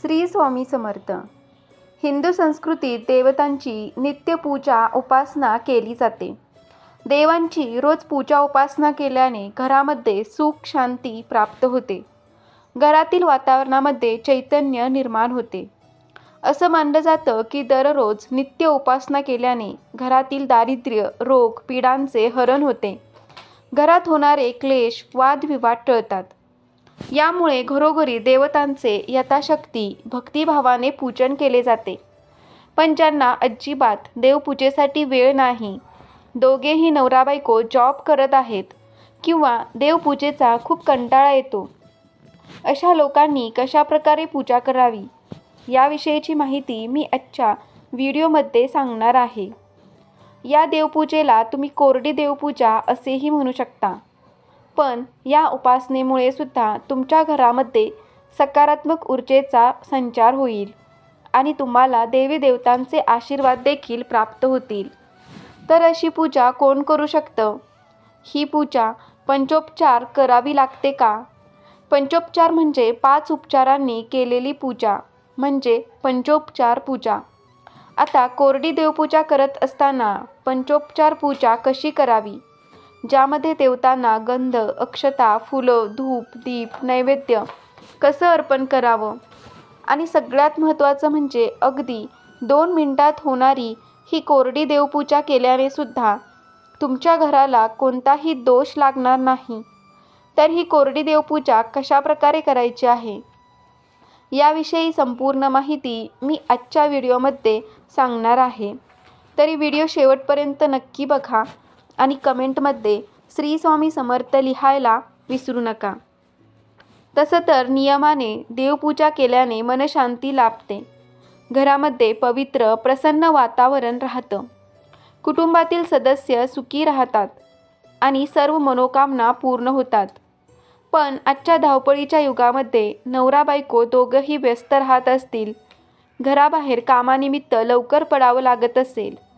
श्री स्वामी समर्थ. हिंदू संस्कृतीत देवतांची नित्यपूजा उपासना केली जाते. देवांची रोज पूजा उपासना केल्याने घरामध्ये सुख शांती प्राप्त होते. घरातील वातावरणामध्ये चैतन्य निर्माण होते. असं मानलं जातं की दररोज नित्य उपासना केल्याने घरातील दारिद्र्य रोग पीडांचे हरण होते. घरात होणारे क्लेश वादविवाद टळतात. यामुळे घरोघरी देवतांचे यथाशक्ती भक्तिभावाने पूजन केले जाते. पण ज्यांना अजिबात देवपूजेसाठी वेळ नाही. दोघेही नवरा बायको जॉब करत आहेत किंवा देवपूजेचा खूप कंटाळा येतो. अशा लोकांनी कशाप्रकारे पूजा करावी? याविषयीची माहिती मी आजच्या व्हिडिओमध्ये सांगणार आहे. या देवपूजेला तुम्ही कोरडी देवपूजा असेही म्हणू शकता. पण या उपासनेमुळे सुद्धा तुमच्या घरामध्ये सकारात्मक ऊर्जेचा संचार होईल आणि तुम्हाला देवी देवतांचे आशीर्वाद देखील प्राप्त होतील. तर अशी पूजा कोण करू शकतं? ही पूजा पंचोपचार करावी लागते का? पंचोपचार म्हणजे पाच उपचारांनी केलेली पूजा म्हणजे पंचोपचार पूजा. आता कोरडी देवपूजा करत असताना पंचोपचार पूजा कशी करावी? ज्यामध्ये देवतांना गंध अक्षता फुलं धूप दीप नैवेद्य कसं अर्पण करावं? आणि सगळ्यात महत्त्वाचं म्हणजे अगदी दोन मिनिटात होणारी ही कोरडी देवपूजा केल्याने सुद्धा तुमच्या घराला कोणताही दोष लागणार नाही. तर ही कोरडी देवपूजा कशाप्रकारे करायची आहे? याविषयी संपूर्ण माहिती मी आजच्या व्हिडिओमध्ये सांगणार आहे. तरी व्हिडिओ शेवटपर्यंत नक्की बघा. आणि कमेंटमध्ये श्री स्वामी समर्थ लिहायला विसरू नका. तसं तर नियमाने देवपूजा केल्याने मनशांती लाभते. घरामध्ये पवित्र प्रसन्न वातावरण राहतं. कुटुंबातील सदस्य सुखी राहतात आणि सर्व मनोकामना पूर्ण होतात. पण आजच्या धावपळीच्या युगामध्ये नवरा बायको दोघंही व्यस्त राहत असतील. घराबाहेर कामानिमित्त लवकर पडावं लागत असेल.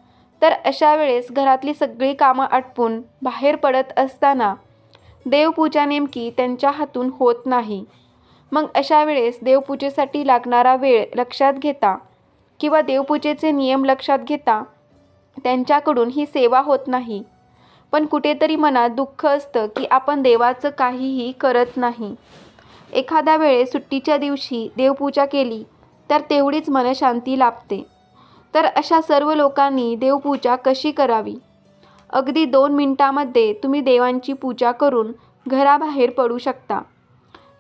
तर अशा वेळेस घरातली सगळी कामं आटपून बाहेर पडत असताना देवपूजा नेमकी त्यांच्या हातून होत नाही. मग अशा वेळेस देवपूजेसाठी लागणारा वेळ लक्षात घेता किंवा देवपूजेचे नियम लक्षात घेता त्यांच्याकडून ही सेवा होत नाही. पण कुठेतरी मनात दुःख असतं की आपण देवाचं काहीही करत नाही. एखाद्या वेळेस सुट्टीच्या दिवशी देवपूजा केली तर तेवढीच मनशांती लाभते. तर अशा सर्व लोकांनी देवपूजा कशी करावी? अगदी दोन मिनटामध्ये तुम्ही देवांची पूजा करून घराबाहेर पडू शकता.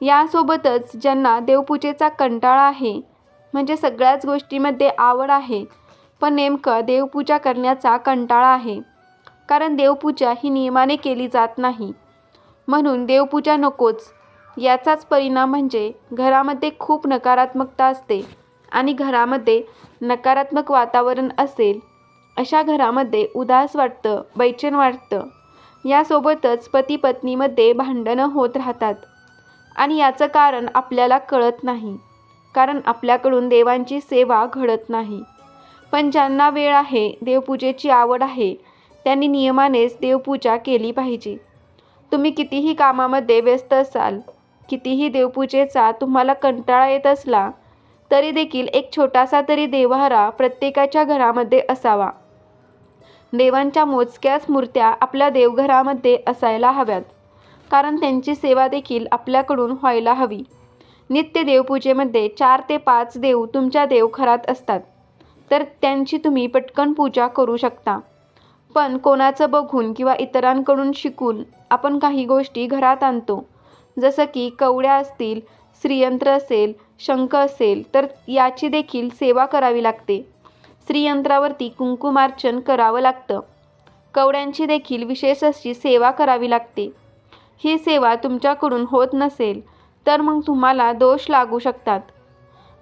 यासोबतच ज्यांना देवपूजेचा कंटाळा आहे म्हणजे सगळ्याच गोष्टीमध्ये आवड आहे पण नेमकं देवपूजा करण्याचा कंटाळा आहे कारण देवपूजा ही नियमाने केली जात नाही. म्हणून देवपूजा नकोच. याचाच परिणाम म्हणजे घरामध्ये खूप नकारात्मकता असते. आणि घरामध्ये नकारात्मक वातावरण असेल अशा घरामध्ये उदास वाटतं बैचेन वाटतं. यासोबतच पती पत्नीमध्ये भांडणं होत राहतात. आणि याचं कारण आपल्याला कळत नाही कारण आपल्याकडून देवांची सेवा घडत नाही. पण ज्यांना वेळ आहे देवपूजेची आवड आहे त्यांनी नियमानेच देवपूजा केली पाहिजे. तुम्ही कितीही कामामध्ये व्यस्त असाल कितीही देवपूजेचा तुम्हाला कंटाळा येत असला तरी देखील एक छोटासा तरी देवहारा प्रत्येकाच्या घरामध्ये असावा. देवांच्या मोजक्याच मूर्त्या आपल्या देवघरामध्ये असायला हव्यात. कारण त्यांची सेवा देखील आपल्याकडून व्हायला हवी. नित्य देवपूजेमध्ये चार ते पाच देव तुमच्या देवघरात असतात. तर त्यांची तुम्ही पटकन पूजा करू शकता. पण कोणाचं बघून किंवा इतरांकडून शिकून आपण काही गोष्टी घरात आणतो. जसं की कवड्या असतील श्रीयंत्र असेल शंख असेल तर याची देखील सेवा करावी लागते. श्रीयंत्रावरती कुंकुमार्चन करावं लागतं. कवड्यांची देखील विशेष अशी सेवा करावी लागते. ही सेवा तुमच्याकडून होत नसेल तर मग तुम्हाला दोष लागू शकतात.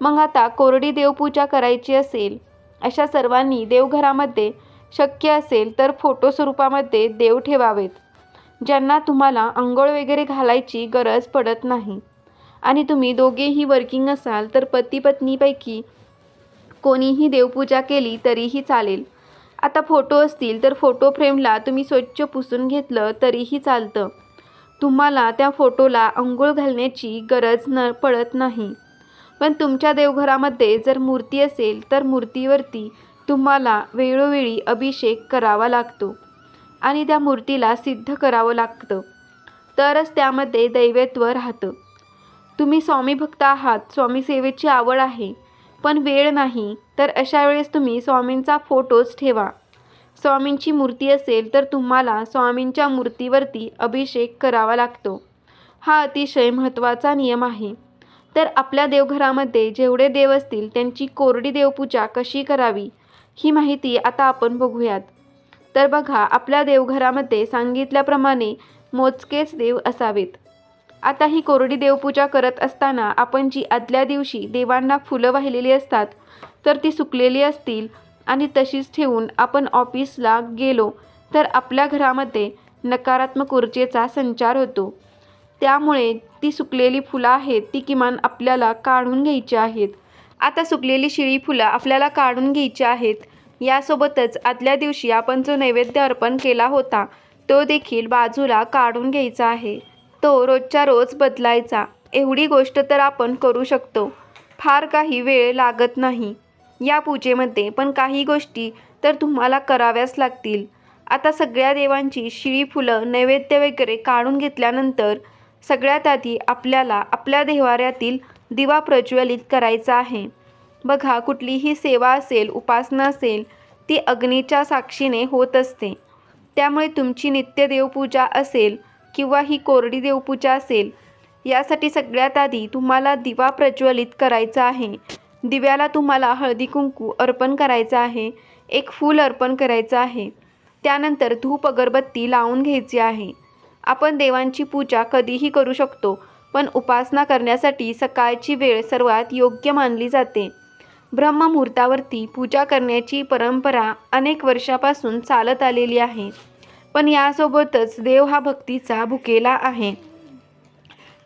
मग आता कोरडी देवपूजा करायची असेल अशा सर्वांनी देवघरामध्ये शक्य असेल तर फोटो स्वरूपामध्ये देव ठेवावेत ज्यांना तुम्हाला आंघोळ वगैरे घालायची गरज पडत नाही. आणि तुम्ही दोघेही वर्किंग असाल तर पती पत्नीपैकी कोणीही देवपूजा केली तरीही चालेल. आता फोटो असतील तर फोटो फ्रेमला तुम्ही स्वच्छ पुसून घेतलं तरीही चालतं. तुम्हाला त्या फोटोला अंघोळ घालण्याची गरज न पडत नाही. पण तुमच्या देवघरामध्ये जर मूर्ती असेल तर मूर्तीवरती तुम्हाला वेळोवेळी अभिषेक करावा लागतो आणि त्या मूर्तीला सिद्ध करावं लागतं. तरच त्यामध्ये दैवत्व राहतं. तुम्ही स्वामी भक्त आहात स्वामी सेवेची आवड आहे. पण वेळ नाही तर अशा वेळेस तुम्ही स्वामींचा फोटोच ठेवा. स्वामींची मूर्ती असेल तर तुम्हाला स्वामींच्या मूर्तीवरती अभिषेक करावा लागतो. हा अतिशय महत्त्वाचा नियम आहे. तर आपल्या देवघरामध्ये जेवढे देव असतील त्यांची कोरडी देवपूजा कशी करावी ही माहिती आता आपण बघूयात. तर बघा आपल्या देवघरामध्ये सांगितल्याप्रमाणे मोजकेच देव असावेत. आता ही कोरडी देवपूजा करत असताना आपण जी आदल्या दिवशी देवांना फुलं वाहिलेली असतात तर ती सुकलेली असतील आणि तशीच ठेवून आपण ऑफिसला गेलो तर आपल्या घरामध्ये नकारात्मक ऊर्जेचा संचार होतो. त्यामुळे ती सुकलेली फुलं आहेत ती किमान आपल्याला काढून घ्यायची आहेत. आता सुकलेली शिळी फुलं आपल्याला काढून घ्यायची आहेत. यासोबतच आदल्या दिवशी आपण जो नैवेद्य अर्पण केला होता तो देखील बाजूला काढून घ्यायचा आहे. तो रोजच्या रोज बदलायचा. एवढी गोष्ट तर आपण करू शकतो. फार काही वेळ लागत नाही. या पूजेमध्ये पण काही गोष्टी तर तुम्हाला कराव्याच लागतील. आता सगळ्या देवांची शिळी फुलं नैवेद्य वगैरे काढून घेतल्यानंतर सगळ्यात आधी आपल्याला आपल्या देवाऱ्यातील दिवा प्रज्वलित करायचा आहे. बघा कुठलीही सेवा असेल उपासना असेल ती अग्नीच्या साक्षीने होत असते. त्यामुळे तुमची नित्य देवपूजा असेल किंवा ही कोरडी देवपूजा असेल यासाठी सगळ्यात आधी तुम्हाला दिवा प्रज्वलित करायचा आहे. दिव्याला तुम्हाला हळदी कुंकू अर्पण करायचं आहे एक फूल अर्पण करायचं आहे. त्यानंतर धूप अगरबत्ती लावून घ्यायची आहे. आपण देवांची पूजा कधीही करू शकतो पण उपासना करण्यासाठी सकाळची वेळ सर्वात योग्य मानली जाते. ब्रह्ममुहूर्तावरती पूजा करण्याची परंपरा अनेक वर्षापासून चालत आलेली आहे. पण यासोबतच देव हा भक्तीचा भुकेला आहे.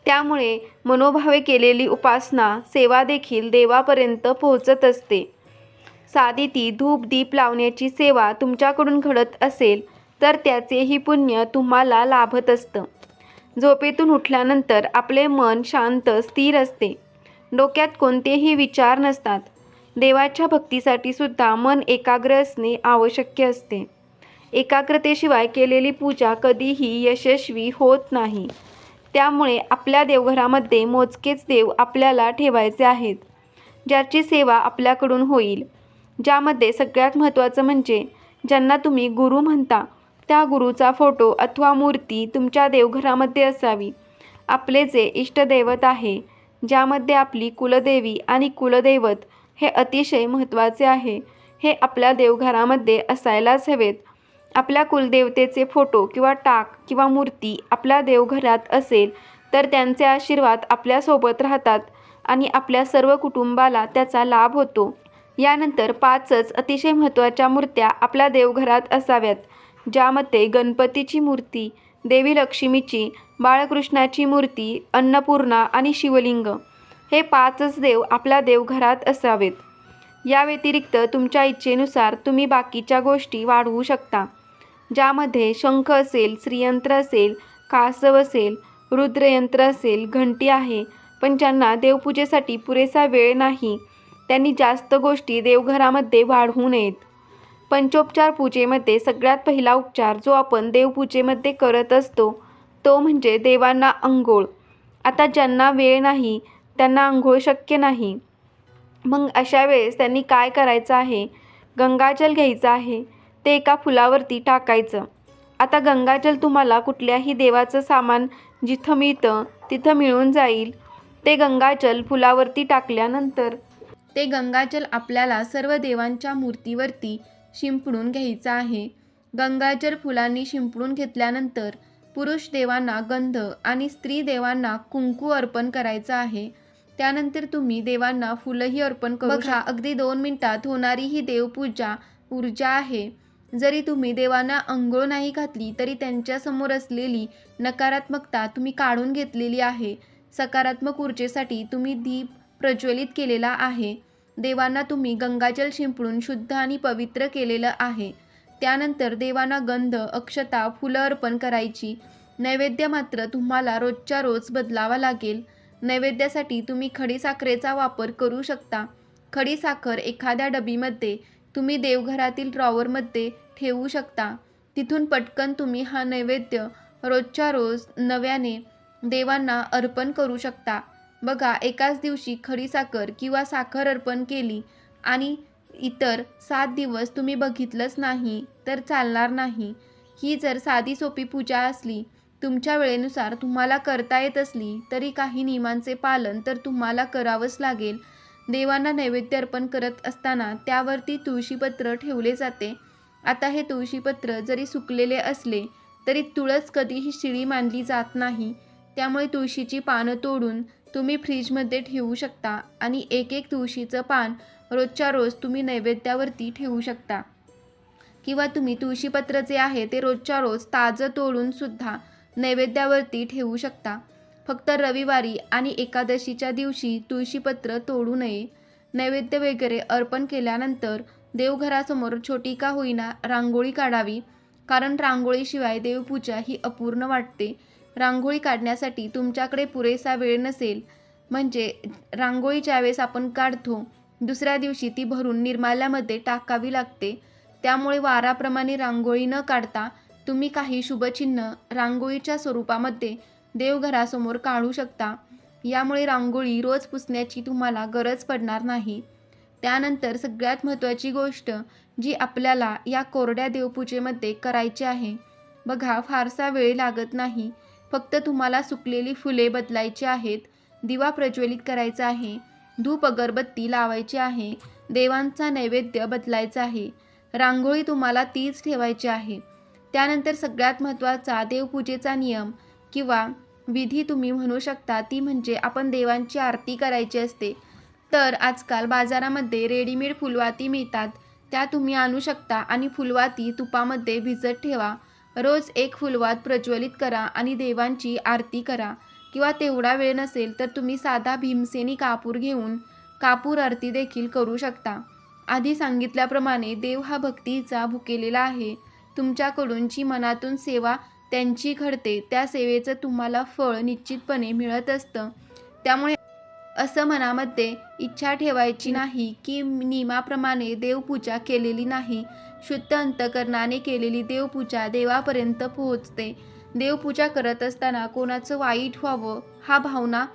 त्यामुळे मनोभावे केलेली उपासना सेवा देखील देवापर्यंत पोहोचत असते. साधी ती धूप दीप लावण्याची सेवा तुमच्याकडून घडत असेल तर त्याचेही पुण्य तुम्हाला लाभत असतं. झोपेतून उठल्यानंतर आपले मन शांत स्थिर असते. डोक्यात कोणतेही विचार नसतात. देवाच्या भक्तीसाठी सुद्धा मन एकाग्र असणे आवश्यक असते. एकाग्रतेशिवाय केलेली पूजा कधीही यशस्वी होत नाही. त्यामुळे आपल्या देवघरामध्ये मोजकेच देव आपल्याला ठेवायचे आहेत. ज्याची सेवा आपल्याकडून होईल. ज्यामध्ये सगळ्यात महत्त्वाचं म्हणजे ज्यांना तुम्ही गुरु म्हणता त्या गुरुचा फोटो अथवा मूर्ती तुमच्या देवघरामध्ये असावी. आपले जे इष्टदैवत आहे ज्यामध्ये आपली कुलदेवी आणि कुलदैवत हे अतिशय महत्त्वाचे आहे हे आपल्या देवघरामध्ये असायलाच हवेत. आपल्या कुलदेवतेचे फोटो किंवा टाक किंवा मूर्ती आपल्या देवघरात असेल तर त्यांचे आशीर्वाद आपल्यासोबत राहतात आणि आपल्या सर्व कुटुंबाला त्याचा लाभ होतो. यानंतर पाचच अतिशय महत्त्वाच्या मूर्त्या आपल्या देवघरात असाव्यात ज्यामध्ये गणपतीची मूर्ती देवी लक्ष्मीची बाळकृष्णाची मूर्ती अन्नपूर्णा आणि शिवलिंग हे पाचच देव आपल्या देवघरात असावेत. या व्यतिरिक्त तुमच्या इच्छेनुसार तुम्ही बाकीच्या गोष्टी वाढवू शकता. ज्यामध्ये शंख असेल श्रीयंत्र असेल कासव असेल रुद्रयंत्र असेल घंटी आहे. पण ज्यांना देवपूजेसाठी पुरेसा वेळ नाही त्यांनी जास्त गोष्टी देवघरामध्ये वाढवू नयेत. पंचोपचार पूजेमध्ये सगळ्यात पहिला उपचार जो आपण देवपूजेमध्ये करत असतो तो म्हणजे देवांना अंघोळ आता ज्यांना वेळ नाही त्यांना अंघोळ शक्य नाही. मग अशा वेळेस त्यांनी काय करायचं आहे? गंगाजल घ्यायचं आहे. ते एका फुलावरती टाकायचं. आता गंगाजल तुम्हाला कुठल्याही देवाचं सामान जिथं मिळतं तिथं मिळून जाईल. ते गंगाजल फुलावरती टाकल्यानंतर ते गंगाजल आपल्याला सर्व देवांच्या मूर्तीवरती शिंपडून घ्यायचं आहे. गंगाजल फुलांनी शिंपडून घेतल्यानंतर पुरुष देवांना गंध आणि स्त्री देवांना कुंकू अर्पण करायचं आहे. त्यानंतर तुम्ही देवांना फुलंही अर्पण करू शकता. अगदी दोन मिनिटात होणारी ही देवपूजा ऊर्जा आहे. जरी तुम्ही देवांना अंघोळ नाही घातली तरी त्यांच्यासमोर असलेली नकारात्मकता तुम्ही काढून घेतलेली आहे. सकारात्मक ऊर्जेसाठी तुम्ही दीप प्रज्वलित केलेला आहे. देवांना तुम्ही गंगाजल शिंपडून शुद्ध आणि पवित्र केलेलं आहे. त्यानंतर देवांना गंध अक्षता फुलं अर्पण करायची. नैवेद्य मात्र तुम्हाला रोजच्या रोज बदलावा लागेल. नैवेद्यासाठी तुम्ही खडीसाखरेचा वापर करू शकता. खडीसाखर एखाद्या डबीमध्ये तुम्ही देवघरातील ड्रॉवरमध्ये ठेवू शकता. तिथून पटकन तुम्ही हा नैवेद्य रोजच्या रोज नव्याने देवांना अर्पण करू शकता. बघा एकाच दिवशी खडीसाखर किंवा साखर अर्पण केली आणि इतर सात दिवस तुम्ही बघितलंच नाही तर चालणार नाही. ही जर साधी सोपी पूजा असली तुमच्या वेळेनुसार तुम्हाला करता येत असली तरी काही नियमांचे पालन तर तुम्हाला करावंच लागेल. देवांना नैवेद्य अर्पण करत असताना त्यावरती तुळशीपत्र ठेवले जाते. आता हे तुळशीपत्र जरी सुकलेले असले तरी तुळस कधीही शिळी मानली जात नाही. त्यामुळे तुळशीची पानं तोडून तुम्ही फ्रीजमध्ये ठेवू शकता आणि एक एक तुळशीचं पान रोजच्या रोज तुम्ही नैवेद्यावरती ठेवू शकता. किंवा तुम्ही तुळशीपत्र जे आहे ते रोजच्या रोज ताजं तोडूनसुद्धा नैवेद्यावरती ठेवू शकता. फक्त रविवारी आणि एकादशीच्या दिवशी तुळशीपत्र तोडू नये. नैवेद्य वगैरे अर्पण केल्यानंतर देवघरासमोर छोटी का होईना रांगोळी काढावी कारण रांगोळीशिवाय देवपूजा ही अपूर्ण वाटते. रांगोळी काढण्यासाठी तुमच्याकडे पुरेसा वेळ नसेल. म्हणजे रांगोळी ज्यावेळेस आपण काढतो दुसऱ्या दिवशी ती भरून निर्माल्यामध्ये टाकावी लागते. त्यामुळे वाराप्रमाणे रांगोळी न काढता तुम्ही काही शुभचिन्ह रांगोळीच्या स्वरूपामध्ये देवघरासमोर काढू शकता. यामुळे रांगोळी रोज पुसण्याची तुम्हाला गरज पडणार नाही. त्यानंतर सगळ्यात महत्त्वाची गोष्ट जी आपल्याला या कोरड्या देवपूजेमध्ये करायची आहे बघा फारसा वेळ लागत नाही. फक्त तुम्हाला सुकलेली फुले बदलायची आहेत दिवा प्रज्वलित करायचा आहे धूप अगरबत्ती लावायची आहे देवांचा नैवेद्य बदलायचा आहे रांगोळी तुम्हाला तीच ठेवायची आहे. त्यानंतर सगळ्यात महत्त्वाचा देवपूजेचा नियम किंवा विधी तुम्ही म्हणू शकता ती म्हणजे आपण देवांची आरती करायची असते. तर आजकाल बाजारामध्ये रेडीमेड फुलवाती मिळतात. त्या तुम्ही आणू शकता आणि फुलवाती तुपामध्ये भिजत ठेवा. रोज एक फुलवात प्रज्वलित करा आणि देवांची आरती करा. किंवा तेवढा वेळ नसेल तर तुम्ही साधा भीमसेनी कापूर घेऊन कापूर आरती देखील करू शकता. आधी सांगितल्याप्रमाणे देव हा भक्तीचा भुकेलेला आहे. तुमच्याकडून जी मनातून सेवा त्यांची घडते त्या सेवेचं तुम्हाला फळ निश्चितपणे मिळत असतं. त्यामुळे असं मनामध्ये इच्छा ठेवायची नाही की नियमाप्रमाणे देवपूजा केलेली नाही. शुद्ध अंतकरणाने केलेली देवपूजा देवापर्यंत पोहोचते. देवपूजा करत असताना कोणाचं वाईट व्हावं हा भावना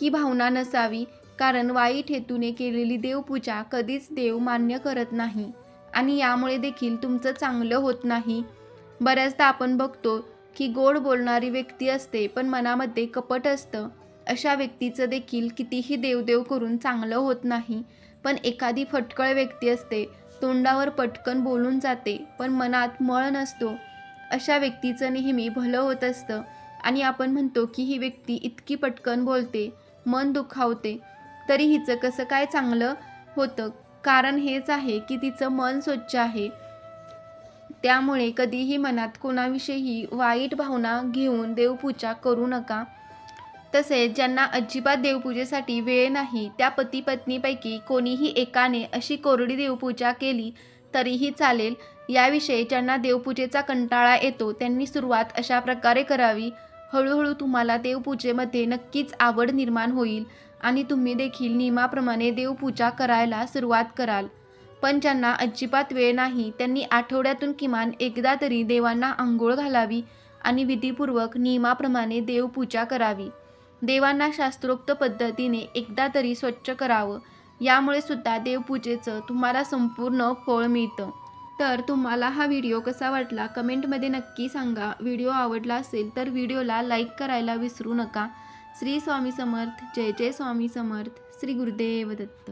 ही भावना नसावी कारण वाईट हेतूने केलेली देवपूजा कधीच देव मान्य करत नाही. आणि यामुळे देखील तुमचं चांगलं होत नाही. बऱ्याचदा आपण बघतो की गोड बोलणारी व्यक्ती असते पण मनामध्ये कपट असतं. अशा व्यक्तीचं देखील कितीही देवदेव करून चांगलं होत नाही पण एखादी फटकळ व्यक्ती असते तोंडावर पटकन बोलून जाते पण मनात मळ नसतो. अशा व्यक्तीचं नेहमी भलं होत असतं. आणि आपण म्हणतो की ही व्यक्ती इतकी पटकन बोलते मन दुखावते तरी हिचं कसं काय चांगलं होतं? कारण हेच आहे की तिचं मन स्वच्छ आहे. त्यामुळे कधीही मनात कोणाविषयी वाईट भावना घेऊन देवपूजा करू नका. तसेच ज्यांना अजिबात देवपूजेसाठी वेळ नाही त्या पती पत्नीपैकी कोणीही एकाने अशी कोरडी देवपूजा केली तरीही चालेल. याविषयी ज्यांना देवपूजेचा कंटाळा येतो त्यांनी सुरुवात अशा प्रकारे करावी. हळूहळू तुम्हाला देवपूजेमध्ये नक्कीच आवड निर्माण होईल आणि तुम्ही देखील नियमाप्रमाणे देवपूजा करायला सुरुवात कराल. पण ज्यांना अजिबात वेळ नाही त्यांनी आठवड्यातून किमान एकदा तरी देवांना आंघोळ घालावी आणि विधीपूर्वक नियमाप्रमाणे देवपूजा करावी. देवांना शास्त्रोक्त पद्धतीने एकदा तरी स्वच्छ करावं. यामुळे सुद्धा देवपूजेचं तुम्हाला संपूर्ण फळ मिळतं. तर तुम्हाला हा व्हिडिओ कसा वाटला कमेंटमध्ये नक्की सांगा. व्हिडिओ आवडला असेल तर व्हिडिओला लाईक करायला विसरू नका. श्री स्वामी समर्थ. जय जय स्वामी समर्थ. श्री गुरुदेव दत्त